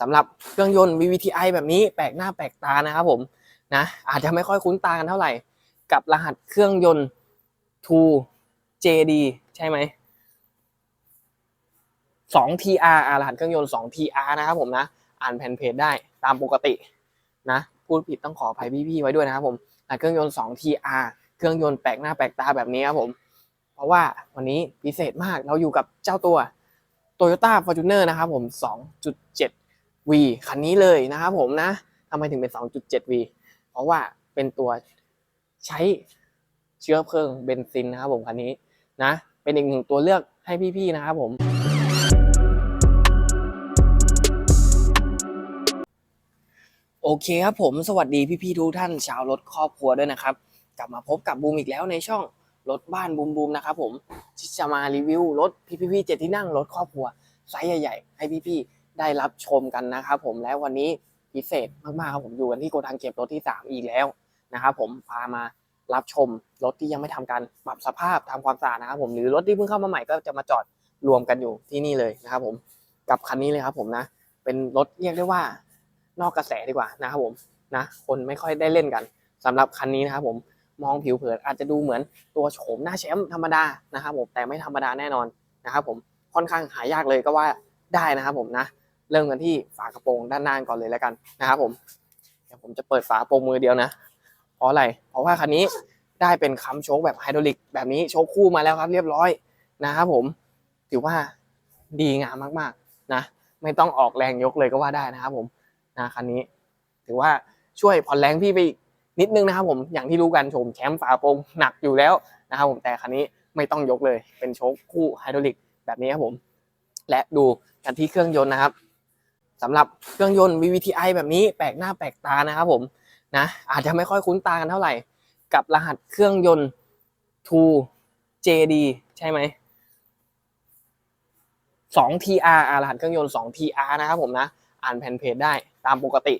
สำหรับเครื่องยนต์ VVTi แบบนี้แปลกหน้าแปลกตานะครับผมนะอาจจะไม่ค่อยคุ้นตากันเท่าไหร่ กับรหัสเครื่องยนต์ 2JD ใช่ไหม 2 TR รหัสเครื่องยนต์ 2 TR นะครับผมนะ อ่านแผ่นเพจได้ตามปกตินะพูดผิดต้องขออภัยพี่ๆไว้ด้วยนะครับผมรหัสเครื่องยนต์ 2 TR เครื่องยนต์แปลกหน้าแปลกตาแบบนี้ครับผม เพราะว่าวันนี้พิเศษมากเราอยู่กับเจ้าตัว Toyota Fortuner นะครับผม 2.7V คันนี้เลยนะครับผมนะทำไมถึงเป็น 2.7V เพราะว่าเป็นตัวใช้เชื้อเพลิงเบนซินนะครับผมคันนี้นะ เป็นอีกหนึ่งตัวเลือกให้พี่ๆนะครับผม โอเคครับผมสวัสดีพี่ๆทุกท่านชาวรถครอบครัวด้วยนะครับ กลับมาพบกับบูมอีกแล้วในช่องรถบ้านบูมบูมนะครับผมที่จะมารีวิวรถพี่พี่ๆเจ็ดที่นั่งรถครอบครัวไซส์ใหญ่ๆให้พี่ๆ ได้รับชมกันนะครับผมและวันนี้พิเศษมากๆครับผมอยู่กันที่โกดังเก็บรถที่ 3 อีกแล้วนะครับผมพามารับชมรถที่ยังไม่ทำการปรับสภาพทำความสะอาดนะครับผมหรือรถที่เพิ่งเข้ามาใหม่ก็จะมาจอดรวมกันอยู่ที่นี่เลยนะครับผมกับคันนี้เลยครับผมนะ เป็นรถเรียกได้ว่านอกกระแสดีกว่านะครับผมนะคนไม่ค่อยได้เล่นกันสำหรับคันนี้นะครับผมมองผิวเผินอาจจะดูเหมือนตัวโฉมหน้าแชมป์ธรรมดานะครับผมแต่ไม่ธรรมดาแน่นอนนะครับผมค่อนข้างหายากเลยก็ว่าได้นะครับผมนะ เริ่มกันที่ฝากระโปรงด้านหน้าก่อนเลยแล้วกันนะครับผมเดี๋ยวผมจะเปิดฝากระโปรงมือเดียวนะ เพราะอะไร เพราะว่าคันนี้ได้เป็นค้ำโชคแบบไฮดรอลิกแบบนี้โชคคู่มาแล้วครับเรียบร้อยนะครับผมถือว่าดีงามมากๆนะไม่ต้องออกแรงยกเลยก็ว่าได้นะครับผมนะคันนี้ ถือว่าช่วยผ่อนแรงพี่ไปอีกนิดนึงนะครับผมอย่างที่รู้กันโฉมแชมป์ฝาโปรงหนักอยู่แล้วนะครับผมแต่คันนี้ไม่ต้องยกเลยเป็นโชคคู่ไฮดรอลิกแบบนี้ครับผม และดูกันที่เครื่องยนต์นะครับ สำหรับเครื่องยนต์ VVTi แบบนี้แปลกหน้าแปลกตานะครับผมนะอาจจะไม่ค่อยคุ้นตากันเท่าไหร่ กับรหัสเครื่องยนต์ 2JD ใช่ไหม 2 TR รหัสเครื่องยนต์ 2 TR นะครับผมนะ อ่านแผ่นเพจได้ตามปกติ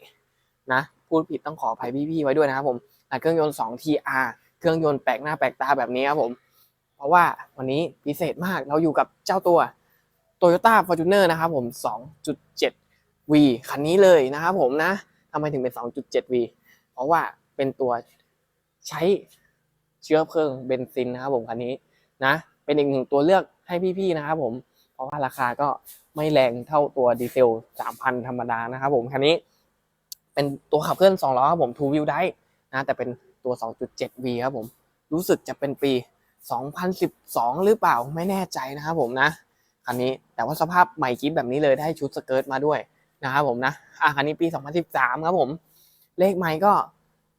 นะพูดผิดต้องขออภัยพี่ๆไว้ด้วยนะครับผมรหัสเครื่องยนต์ 2 TR เครื่องยนต์แปลกหน้าแปลกตาแบบนี้ครับผม เพราะว่าวันนี้พิเศษมากเราอยู่กับเจ้าตัว Toyota Fortuner นะครับผม 2.7V คันนี้เลยนะครับผมนะทำไมถึงเป็น 2.7V เพราะว่าเป็นตัวใช้เชื้อเพลิงเบนซินนะครับผมคันนี้นะเป็นอีกหนึ่งตัวเลือกให้พี่ๆนะครับผมเพราะว่าราคาก็ไม่แรงเท่าตัวดีเซล 3,000 ธรรมดานะครับผมคันนี้ เป็นตัวขับเคลื่อน2ล้อครับผม two wheel drive นะแต่เป็นตัว 2.7V ครับผมรู้สึกจะเป็นปี 2012 หรือเปล่าไม่แน่ใจนะครับผมนะคันนี้แต่ว่าสภาพใหม่กิ๊บแบบนี้เลยได้ชุดสเกิร์ตมาด้วย นะครับผมนะอะคันนี้ปี 2013 ครับผม เลขไมค์ก็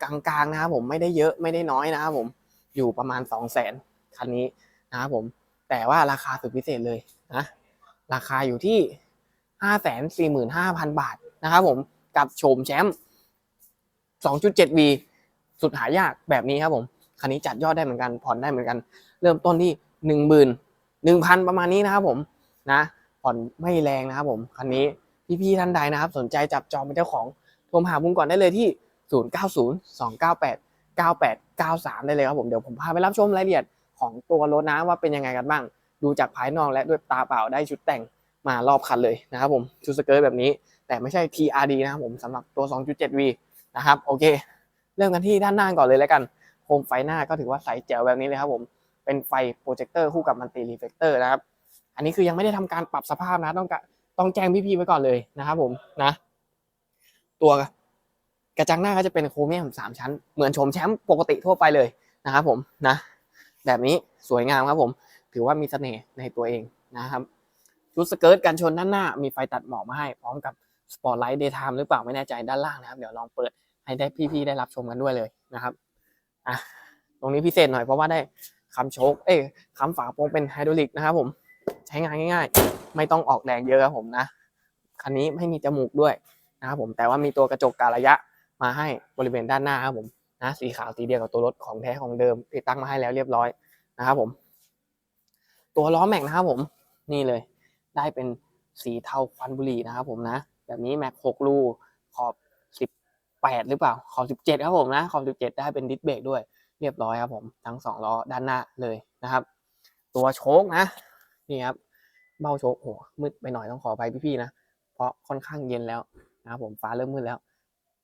กลางๆนะครับผมไม่ได้เยอะไม่ได้น้อยนะครับผมอยู่ประมาณ 200,000คันนี้นะครับผม แต่ว่าราคาสุดพิเศษเลยนะราคาอยู่ที่ 545,000 บาทนะครับผมกับโฉมแชมป์ 2.7V สุดหายากแบบนี้ครับผม คันนี้จัดยอดได้เหมือนกันผ่อนได้เหมือนกัน เริ่มต้นที่ 1 0 0 0 1,000 ประมาณนี้นะครับผมนะผ่อนไม่แรงนะครับผมคันนี้ พี่ๆท่านใดนะครับ สนใจจับจองเป็นเจ้าของโทรหาบุ้งก่อนได้เลยที่ 0902989893 ได้เลยครับผมเดี๋ยวผมพาไปรับชมรายละเอียดของตัวรถนะว่าเป็นยังไงกันบ้าง ดูจากภายนอกและด้วยตาเปล่าได้ชุดแต่งมารอบคันเลยนะครับผมชุดสเกิร์ตแบบนี้ แต่ไม่ใช่ TRD นะครับผมสำหรับตัว 2.7V นะครับโอเค เริ่มกันที่ด้านหน้าก่อนเลยแล้วกันโคมไฟหน้าก็ถือว่าใสแจ๋วแบบนี้เลยครับผมเป็นไฟโปรเจคเตอร์คู่กับมันติรีเฟกเตอร์นะครับ อันนี้คือยังไม่ได้ทำการปรับสภาพนะต้องกะ ต้องแจ้งพี่ๆไว้ก่อนเลยนะครับผมนะ ตัวกระจังหน้าก็จะเป็นโครเมียมสามชั้น เหมือนโฉมแชมป์ปกติทั่วไปเลยนะครับผมนะ แบบนี้สวยงามครับผม ถือว่ามีเสน่ห์ในตัวเองนะครับ ชุดสเกิร์ตกันชนด้านหน้า มีไฟตัดหมอกมาให้ พร้อมกับสปอตไลท์เดย์ไทม์หรือเปล่าไม่แน่ใจด้านล่างนะครับ เดี๋ยวลองเปิดให้ได้พี่ๆได้รับชมกันด้วยเลยนะครับอะตรงนี้พิเศษหน่อยเพราะว่าได้คำโชคเอ้ยคำฝากระโปรงเป็นไฮดรอลิกนะครับผม ใช้งานง่าย ๆ ไม่ต้องออกแรงเยอะครับผมนะ คันนี้ไม่มีจมูกด้วยนะครับผม แต่ว่ามีตัวกระจกการระยะมาให้บริเวณด้านหน้าครับผมนะสีขาวสีเดียวกับตัวรถของแท้ของเดิมติดตั้งมาให้แล้วเรียบร้อยนะครับผม ตัวล้อแม็กนะครับผมนี่เลย ได้เป็นสีเทาควันบุหรี่นะครับผมนะ แบบนี้แม็กหกลูขอบสิบแปดหรือเปล่า ขอบสิบเจ็ดครับผมนะ ขอบสิบเจ็ดได้เป็นดิสเบรกด้วยเรียบร้อยครับผมทั้งสองล้อด้านหน้าเลยนะครับ ตัวโชคนะ นี่ครับเบ้าโชคโอ้โหมืดไปหน่อยต้องขอไปพี่ๆนะ เพราะค่อนข้างเย็นแล้วนะครับผมฟ้าเริ่มมืดแล้ว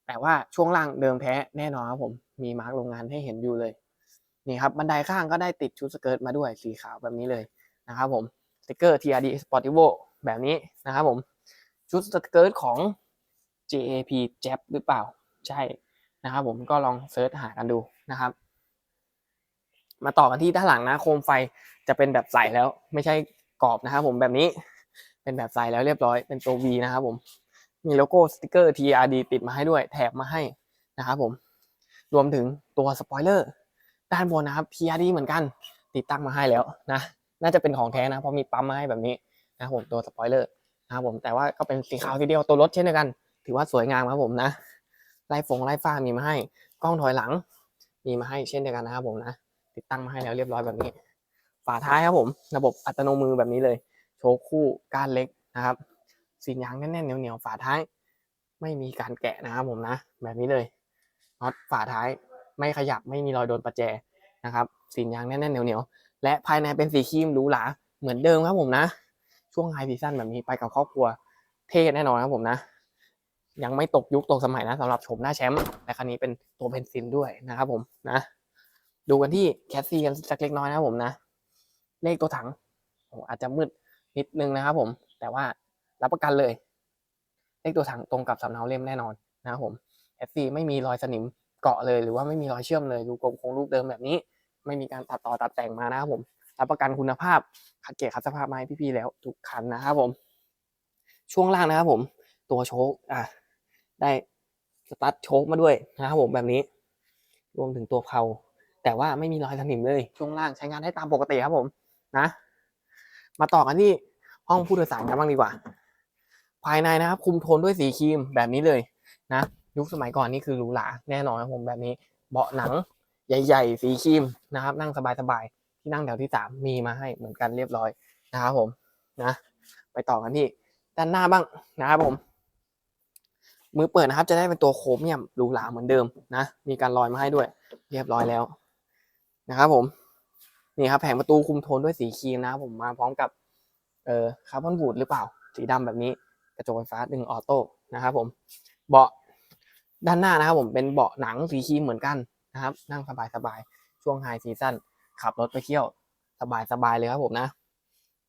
แต่ว่าช่วงล่างเดิมแท้แน่นอนครับผมมีมาร์กโรงงานให้เห็นอยู่เลยนี่ครับบันไดข้างก็ได้ติดชุดสเกิร์ตมาด้วยสีขาวแบบนี้เลยนะครับผมสติกเกอร์ TRD Sportivo แบบนี้นะครับผมชุดสเกิร์ตของ JAP Jap หรือเปล่าใช่นะครับผมก็ลองเซิร์ชหากันดูนะครับ มาต่อกันที่ด้านหลังนะโคมไฟจะเป็นแบบใสแล้ว ไม่ใช่ กรอบนะครับผมแบบนี้เป็นแบบใสแล้วเรียบร้อยเป็นตัว V นะครับผมมีโลโก้สติกเกอร์ TRD ติดมาให้ด้วยแถบมาให้นะครับผมรวมถึงตัวสปอยเลอร์ด้านบนนะครับ TRD เหมือนกัน ติดตั้งมาให้แล้วนะน่าจะเป็นของแท้นะเพราะมีปั๊มมาให้แบบนี้นะครับผมตัวสปอยเลอร์นะครับผมแต่ว่าก็เป็นสีขาวทีเดียวตัวรถเช่นเดียวกัน ถือว่าสวยงามครับผมนะไล่ฟงไล่ฟ้ามีมาให้กล้องถอยหลัง มีมาให้เช่นเดียวกันนะครับผมนะติดตั้งมาให้แล้วเรียบร้อยแบบนี้ ฝาท้ายครับผม ระบบอัตโนมือแบบนี้เลย โชว์คู่ก้านเล็กนะครับสียางแน่นๆเหนียวๆฝาท้าย ไม่มีการแกะนะครับผมนะ แบบนี้เลยน็อตฝาท้ายไม่ขยับไม่มีรอยโดนประแจนะครับสียางแน่นๆเหนียวๆและภายในเป็นสีครีมหรูหราเหมือนเดิมครับผมนะ ช่วงไฮซีซั่นแบบนี้ไปกับครอบครัวเท่แน่นอนครับผมนะ ยังไม่ตกยุคตกสมัยนะสำหรับโฉมหน้าแชมป์และคันนี้เป็นตัวเบนซินด้วยนะครับผมนะ ดูกันที่แคสซีกันสักเล็กน้อยนะครับผมนะ เลขตัวถังโอ้อาจจะมืดนิดนึงนะครับผม แต่ว่ารับประกันเลย เลขตัวถังตรงกับสำเนาเล่มแน่นอนนะครับผมแคสซีไม่มีรอยสนิมเกาะเลย หรือว่าไม่มีรอยเชื่อมเลยดูกลมคงรูปเดิมแบบนี้ ไม่มีการตัดต่อตัดแต่งมานะครับผมรับประกันคุณภาพขัดเกลขัดสภาพมาให้พี่ๆแล้วทุกคันนะครับผม ช่วงล่างนะครับผม ตัวโชคอะได้สตาร์ทโชคมาด้วยนะครับผมแบบนี้ รวมถึงตัวเพลาแต่ว่าไม่มีรอยสนิมเลย ช่วงล่างใช้งานได้ตามปกติครับผม นะ มาต่อกันที่ห้องผู้โดยสารกันบ้างดีกว่า ภายในนะครับ คุมโทนด้วยสีครีมแบบนี้เลยนะยุคสมัยก่อนนี่คือหรูหราแน่นอนครับผมแบบนี้ เบาะหนังใหญ่ ๆ สีครีมนะครับ นั่งสบายๆที่นั่งแถวที่สามมีมาให้เหมือนกันเรียบร้อยนะครับผมนะ ไปต่อกันที่ด้านหน้าบ้างนะครับผม มือเปิดนะครับ จะได้เป็นตัวโครเมียมหรูหราเหมือนเดิมนะ มีการลอยมาให้ด้วย เรียบร้อยแล้วนะครับผม นี่ครับแผงประตูคุมโทนด้วยสีครีมนะผมมาพร้อมกับเอ่อคาร์บอนบูดหรือเปล่า สีดำแบบนี้กระจกไฟฟ้าดึงออโต้นะครับผมเบาะด้านหน้านะครับผมเป็นเบาะหนังสีครีมเหมือนกันนะครับ นั่งสบายๆช่วงไฮซีซั่นขับรถไปเที่ยวสบายๆเลยครับผมนะ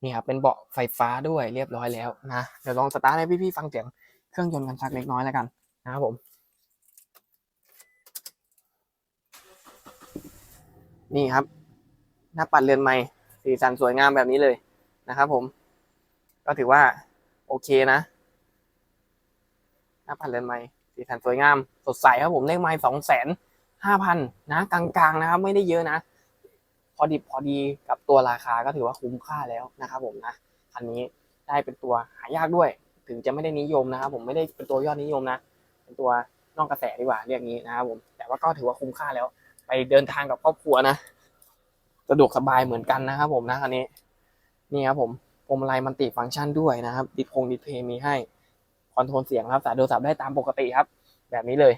นี่ครับเป็นเบาะไฟฟ้าด้วยเรียบร้อยแล้วนะเดี๋ยวลองสตาร์ทให้พี่ๆฟังเสียงเครื่องยนต์กันสักเล็กน้อยแล้วกันนะครับผม นี่ครับ หน้าปัดเรือนไม้สีสันสวยงามแบบนี้เลยนะครับผม ก็ถือว่าโอเคนะหน้าปัดเรือนไม้สีสันสวยงาม สดใสครับผมเลขไม้สองแสนห้าพันนะกลางๆนะครับ ไม่ได้เยอะนะ พอดีพอดีกับตัวราคาก็ถือว่าคุ้มค่าแล้วนะครับผมนะคันนี้ได้เป็นตัวหายากด้วย ถึงจะไม่ได้นิยมนะครับ ผมไม่ได้เป็นตัวยอดนิยมนะเป็นตัวนอกกระแสดีกว่าเรียกงี้นะครับผมแต่ว่าก็ถือว่าคุ้มค่าแล้ว ไปเดินทางกับครอบครัวนะ สะดวกสบายเหมือนกันนะครับผมนะคันนี้นี่ครับผมพวงมาลัยมันติฟังก์ชันด้วยนะครับดิสพงดิสเพย์มีให้คอนโทรลเสียงครับสายโทรศัพท์ได้ตามปกติครับ แบบนี้เลย